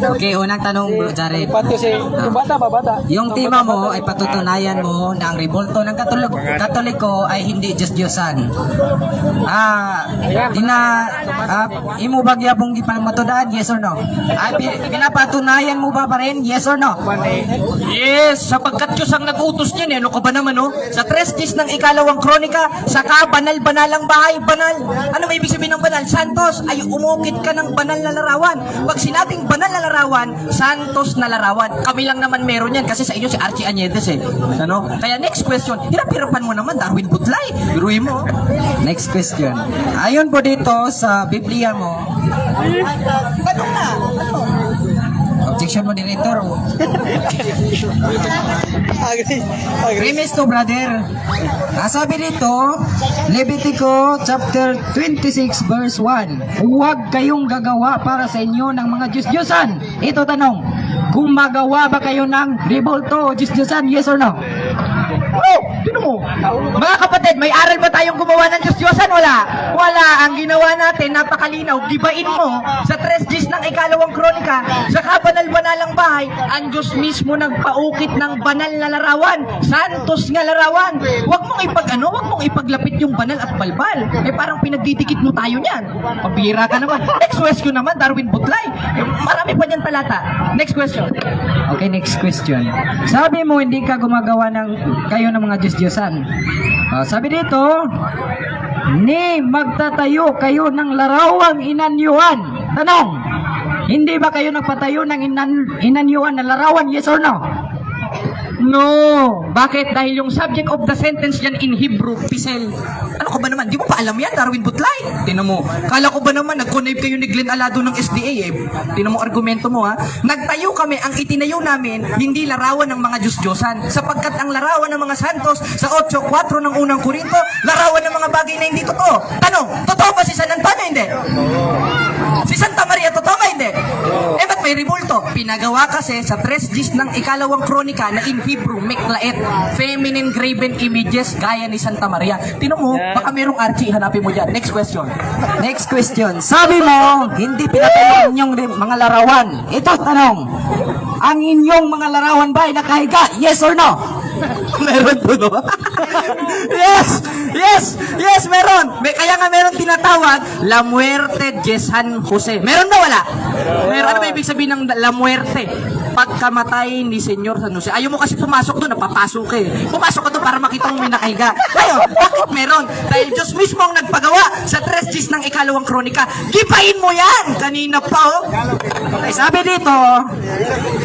Okay, unang tanong, Bro Jared. Pati si, yung bata ba, bata? Yung tema mo ay patutunayan mo na ang revolto ng Katolik Katoliko ay hindi Diyos Diyosan. Ah, dina ah, imo ba gyapong gipamatudaan yes or no? Ay pi- pinapatunayan mo ba pa rin yes or no? Yes, sapagkat Diyos ang nag-utos niyan, eh. ano ka ba naman oh? Sa tres days ng ikalawang kronika, saka banal-banalang bahay, banal. Ano may ibig sabihin ng banal? Santos, ay umukit ka ng banal na larawan. Pag sinabing banal na larawan, Santos na larawan. Kami lang naman meron yan kasi sa inyo si Archie Añedes eh. Ano? Kaya next question, hirap-hirapan mo naman, Darwin Butlay. Biruin mo. Next question. Ayon po dito sa Biblia mo? Objection mo, Director. Agri. Agri. Premise to, brother. Ah, sabi dito, Levitico chapter 26 verse 1. Huwag kayong gagawa para sa inyo ng mga Diyos-Diyosan. Ito tanong, gumagawa ba kayo ng revolto o Diyos-Diyosan? Yes or no? Oh, sino mo? Mga kapatid, may aral ba tayong gumawa ng Diyos-Diyosan? Wala. Wala. Ang ginawa natin, napakalinaw. Gibain mo sa tres Gs ng ikalawang kronika, sa kabanal-banalang bahay, ang Diyos mismo nagpaukit ng banal na larawan. Santos nga larawan. Huwag mong ipag ano, huwag mong ipaglapit yung banal at balbal. Eh parang pinagdidikit mo tayo niyan. Pabira ka naman. Next question naman, Darwin Butlay. Eh, marami pa niyan talata. Next question. Okay, next question. Sabi mo hindi ka gumagawa ng kayo ng mga Diyos-Diyosan. Ah, sabi dito, ni magtatayo kayo ng larawang inanyuan. Tanong, hindi ba kayo nagpatayo ng inan, inanyuan na larawan? Yes or no? No. Bakit? Dahil yung subject of the sentence yan in Hebrew, pisel. Ano ka ba naman? Di mo pa alam yan, Darwin Butlay. Tinan mo. Kala ko ba naman, nag-connive kayo ni Glenn Alado ng SDA eh. Tinan mo argumento mo ha. Nagtayo kami, ang itinayo namin, hindi larawan ng mga Diyos-Diyosan. Sapagkat ang larawan ng mga santos sa 8.4 ng unang Korinto, larawan ng mga bagay na hindi totoo. Tanong, totoo ba si San Antonio? Hindi. Si Santa Maria, totoo ba hindi? Eh, ba't may revolto? Pinagawa kasi sa tres Gs ng ikalawang kronika na in Hebrew, Meklaet, feminine graven images gaya ni Santa Maria. Tino mo, baka merong Archie, hanapin mo dyan. Next question. Next question. Sabi mo, hindi pinatayo inyong mga larawan. Ito, tanong. Ang inyong mga larawan ba ay nakahiga? Yes or no? meron po, no? yes! Yes! Yes, meron! May, kaya nga meron tinatawag, La Muerte de San Jose. Meron ba wala? Meron. Ano ba ibig sabihin ng La Muerte? Pagkamatay ni Senyor San Jose. Ayaw mo kasi pumasok doon, napapasok eh. Pumasok ka doon para makita mo may nakahiga. Ngayon, bakit meron? Dahil Diyos mismo ang nagpagawa sa tres Gs ng ikalawang kronika. Gipain mo yan! Kanina pa, oh. Okay, sabi dito,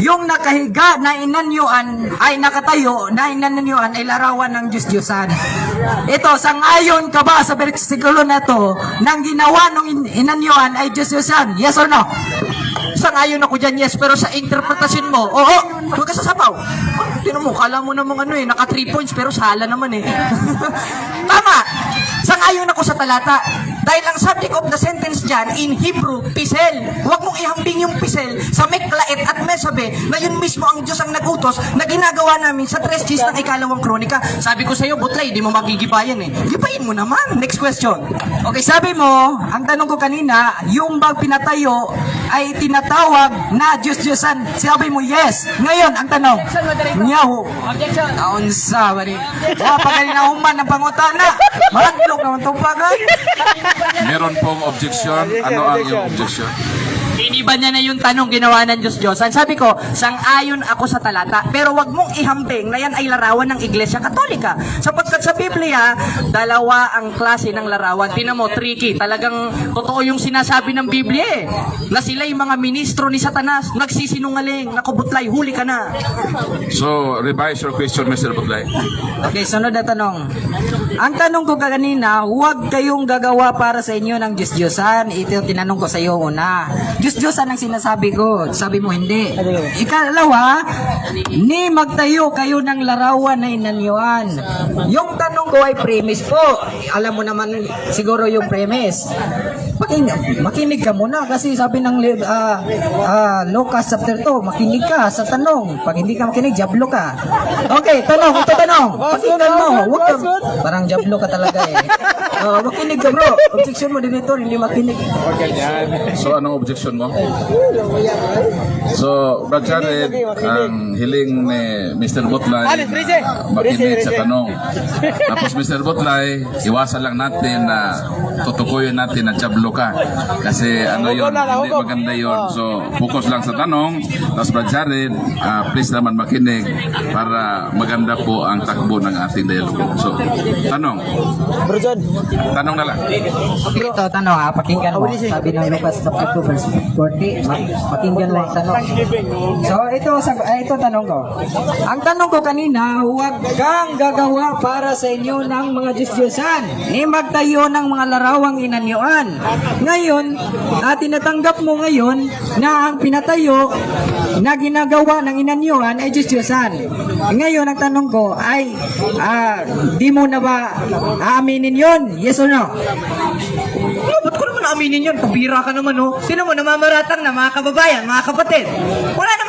yung nakahiga na inanyuan ay nakatayo na inanyuan ay larawan ng Diyos-Diyosan. Ito, sangayon ka ba sa bersikulo na to nang ginawa ng in- inanyuan ay Diyos-Diyosan? Yes or no? Sangayon ako dyan, yes. Pero sa interpretasyon mo, oo, huwag ka sasapaw. Oh, Tinan mo, kala mo namang ano eh, naka 3 points pero sala naman eh. Tama! Sangayon ako sa talata. Dahil ang subject of the sentence dyan, in Hebrew, pisel. Huwag mong ihambing yung pisel sa Meklaet at Mesabe na yun mismo ang Diyos ang nagutos na ginagawa namin sa tres Gs ng ikalawang kronika. Sabi ko sa'yo, Butlay, di mo magigibayan eh. Gibayin mo naman. Next question. Okay, sabi mo, ang tanong ko kanina, yung bag pinatayo ay tinatawag na Diyos-Diyosan. Sabi mo, yes. Ngayon, ang tanong, Nyahu. Objection. Taon sa, bari. Wa pa kanina human ng pangutana. Mahandlok naman itong pagay. Meron pong objection. Ano ang iyong objection? Iniba niya na yung tanong ginawa ng Diyos Diyosan. Sabi ko, sang-ayon ako sa talata, pero wag mong ihambing na yan ay larawan ng Iglesia Katolika. Sapagkat sa Biblia, dalawa ang klase ng larawan. Tinan mo, tricky. Talagang totoo yung sinasabi ng Biblia eh. Na sila'y mga ministro ni Satanas, nagsisinungaling, nakubutlay, huli ka na. So, revise your question, Mr. Butlay. Okay, sunod na tanong. Ang tanong ko kanina, huwag kayong gagawa para sa inyo ng Diyos-Diyosan. Ito yung tinanong ko sa iyo una. Diyos-Diyosan ang sinasabi ko. Sabi mo hindi. Ikalawa, ni magtayo kayo ng larawan na inanyuan. Yung tanong ko ay premise po. Alam mo naman siguro yung premise. Makinig, makinig ka muna kasi sabi ng ah, ah, Lucas chapter 2, makinig ka sa tanong. Pag hindi ka makinig, jablo ka. Okay, tanong, ito tanong. Pakinggan mo. Huwag ka, parang jablo ka talaga eh. Oh, makinig ka bro. Objection mo, director, hindi makinig. So anong objection mo? So, Brad Jared, ang hiling ni Mr. Butlay na makinig sa tanong. Tapos Mr. Butlay, iwasan lang natin na tutukuyin natin na jablo ka. Kasi ano yun, hindi maganda yun. So, focus lang sa tanong. Tapos Brad Jared, ah, please naman makinig para maganda po ang takbo ng ating dialogo. So, tanong. Bro John. Tanong na lang. Ito, tanong ha, pakinggan mo. Sabi ng Lucas chapter 2 verse 40, ma- pakinggan lang yung tanong. So, ito, sag- ah, ito tanong ko. Ang tanong ko kanina, huwag kang gagawa para sa inyo ng mga Diyos-Diyosan, ni magtayo ng mga larawang inanyuan. Ngayon, at tinatanggap mo ngayon na ang pinatayo na ginagawa ng inanyuan ay Diyos-Diyosan. Ngayon, ang tanong ko ay, ah, di mo na ba aaminin yon? Yes or no? Oh, ba't ko naman aminin yun? Pabira ka naman, oh. Sino mo, namamaratang na, mga kababayan, mga kapatid. Wala naman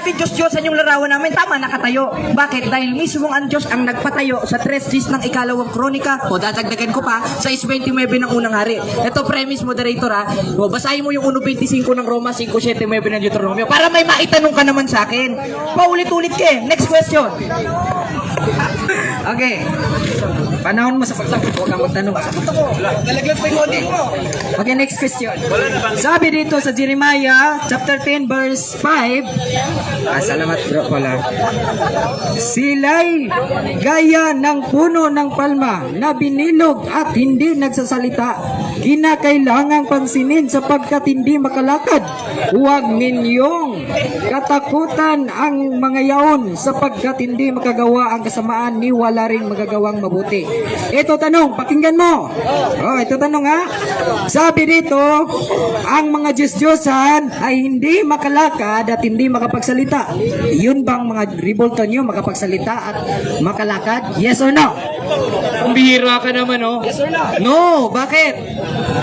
sinabi Diyos-Diyosan yung larawan namin. Tama, nakatayo. Bakit? Dahil mismong ang Diyos ang nagpatayo sa tres days ng ikalawang kronika. O, dadagdagan ko pa, sa 29 ng unang hari. Ito, premise, moderator, ha. O, basahin mo yung 1.25 ng Roma, 5.79 ng Deuteronomio para may maitanong ka naman sa akin. Paulit-ulit ka eh. Next question. Okay. Panahon mo sa pagsagot. Huwag kang magtanong. Nalaglag pa yung coding mo. Okay, next question. Sabi dito sa Jeremiah chapter 10 verse 5. Ah, salamat bro pala. Sila'y gaya ng puno ng palma na binilog at hindi nagsasalita. Kinakailangang pansinin sapagkat hindi makalakad. Huwag ninyong katakutan ang mga yaon sapagkat hindi makagawa ang kasamaan ni wala ring magagawang mabuti. Ito tanong, pakinggan mo. Oh, ito tanong ha. Sabi dito, ang mga Diyos-Diyosan ay hindi makalakad at hindi makapagsalita. Yun bang mga revolto nyo makapagsalita at makalakad? Yes or no? Ang bihira ka naman, oh. Yes or no? No, bakit?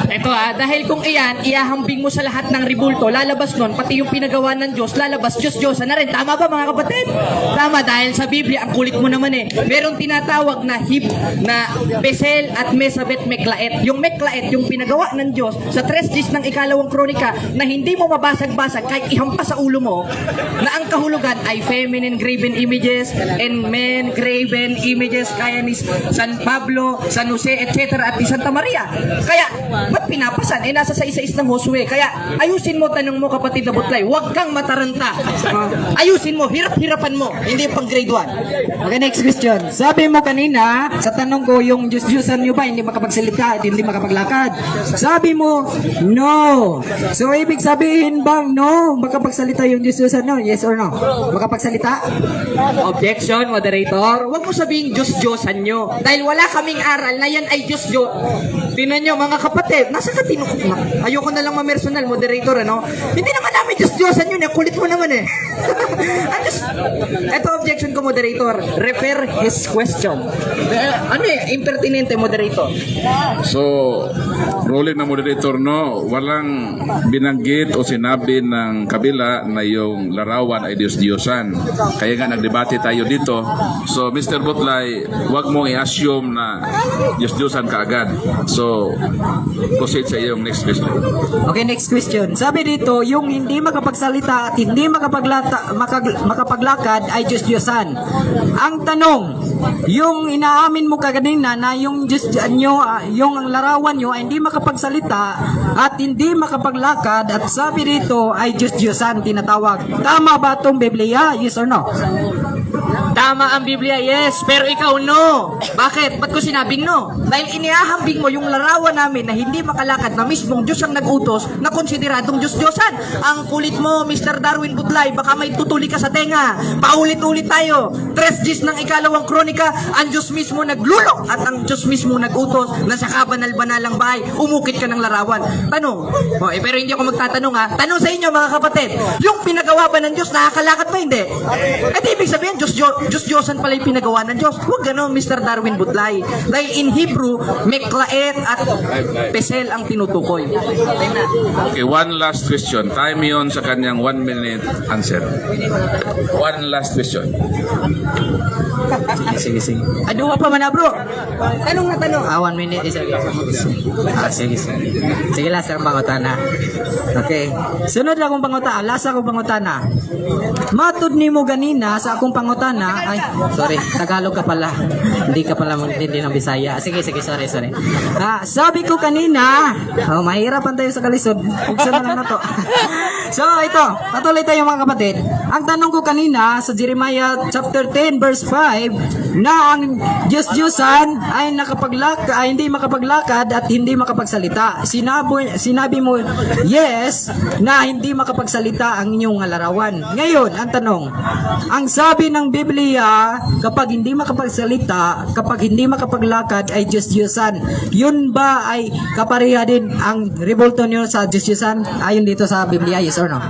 Ito ah, dahil kung iyan, iahambing mo sa lahat ng ribulto, lalabas nun, pati yung pinagawa ng Diyos, lalabas Diyos Diyos na rin. Tama ba mga kapatid? Tama, dahil sa Biblia, ang kulit mo naman eh. Merong tinatawag na hib, na Besel at Mesabet Meklaet. Yung Meklaet, yung pinagawa ng Diyos sa tres days ng ikalawang kronika na hindi mo mabasag-basag kahit ihampas sa ulo mo na ang kahulugan ay feminine graven images and men graven images kaya ni San Pablo, San Jose, etc. at ni Santa Maria. Kaya, ba't pinapasan? Eh, nasa sa isa-is ng Josue. Kaya, ayusin mo, tanong mo kapatid na butlay, huwag kang mataranta. Ayusin mo, hirap-hirapan mo. Hindi pang grade 1. Okay, next question. Sabi mo kanina, sa ko, yung Diyos-Diyosan nyo ba hindi makapagsalita at hindi makapaglakad? Sabi mo, no. So, ibig sabihin bang no? Makapagsalita yung Diyos-Diyosan no? Yes or no? Makapagsalita? Objection, moderator. Huwag mo sabihin Diyos-Diyosan nyo. Dahil wala kaming aral na yan ay Diyos-Diyos. Tinan nyo, mga kapatid, nasa katino na. Ayoko na lang ma-personal, moderator, ano? Hindi naman namin Diyos-Diyosan yun, eh. Kulit mo naman, eh. Ang Diyos... Ito, objection ko, moderator. Refer his question. Eh, ano eh, impertinente, moderator. So, ruling ng moderator, no, walang binanggit o sinabi ng kabila na yung larawan ay Diyos-Diyosan. Kaya nga nagdebate tayo dito. So, Mr. Butlay, wag mong i-assume na Diyos-Diyosan ka agad. So, proceed sa iyong next question. Okay, next question. Sabi dito, yung hindi makapagsalita at hindi makapaglata, makag- makapaglakad ay Diyos-Diyosan. Ang tanong, yung inaamin mo kaganina na yung Diyos nyo, ah, yung larawan nyo ay hindi makapagsalita at hindi makapaglakad at sabi dito ay Diyos-Diyosan tinatawag. Tama ba itong Biblia? Yes or no? Tama ang Biblia, yes. Pero ikaw, no. Bakit? Ba't ko sinabing no? Dahil iniahambing mo yung larawan namin na hindi makalakad na mismong Diyos ang nagutos na konsideradong Diyos-Diyosan. Ang kulit mo, Mr. Darwin Butlay, baka may tutuli ka sa tenga. Paulit-ulit tayo. Tres Gs ng ikalawang kronika, ang Diyos mismo naglulo at ang Diyos mismo nagutos na sa kabanal-banalang bahay, umukit ka ng larawan. Tanong. Oh, eh, pero hindi ako magtatanong ha. Tanong sa inyo mga kapatid, yung pinagawa ba ng Diyos, nakakalakad ba hindi? Eh di ibig sabihin, Diyos, Diyos, Diyos-Diyosan pala yung pinagawa ng Diyos. Huwag ganon, Mr. Darwin Butlay. Dahil in Hebrew, meklaet at pesel ang tinutukoy. Okay, one last question. Time yon sa kanyang one minute answer. One last question. Sige, sige. Aduha pa man na, bro. Tanong na tanong. Ah, one minute isa. Ah, sige, sige. Sige lang, sir, pangutana. Okay. Sunod akong pangutana. Last akong pangutana. Matud ni mo ganina sa akong pangutana. Ay, sorry. Tagalog ka pala. Hindi ka pala magtindi ng Bisaya. Sige, sige, sorry, sorry. Ah, sabi ko kanina, oh, mahirapan tayo sa kalisod. Buksan na lang na to. so, ito. Patuloy tayo mga kapatid. Ang tanong ko kanina sa Jeremiah chapter 10 verse 5 na ang Diyos-Diyosan ay nakapaglak ay hindi makapaglakad at hindi makapagsalita. Sinabi, sinabi mo yes na hindi makapagsalita ang inyong larawan. Ngayon, ang tanong, ang sabi ng Biblia kapag hindi makapagsalita, kapag hindi makapaglakad ay Diyos-Diyosan. Yun ba ay kapareha din ang revolto niyo sa Diyos-Diyosan ayon dito sa Biblia? Yes or no?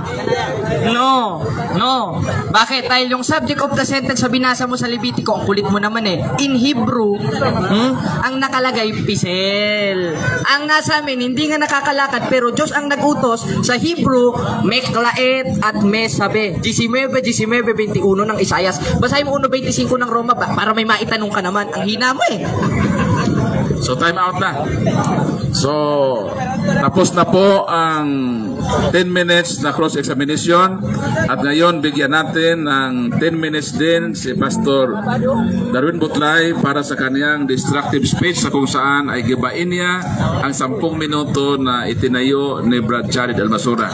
No, no. Bakit? Dahil yung subject of the sentence sa binasa mo sa Levitico, ang kulit mo naman eh. In Hebrew, hmm, ang nakalagay, pisel. Ang nasa amin, hindi nga nakakalakad, pero Diyos ang nagutos sa Hebrew, meklaet at mesabe. 19, 19, 21 ng Isayas. Basahin mo 1.25 ng Roma ba? Para may maitanong ka naman. Ang hina mo eh. So time out na. So tapos na po ang 10 minutes na cross-examination at ngayon bigyan natin ng 10 minutes din si Pastor Darwin Butlay para sa kaniyang destructive speech sa kung saan ay gibain niya ang 10 minuto na itinayo ni Brad Jared Almasura.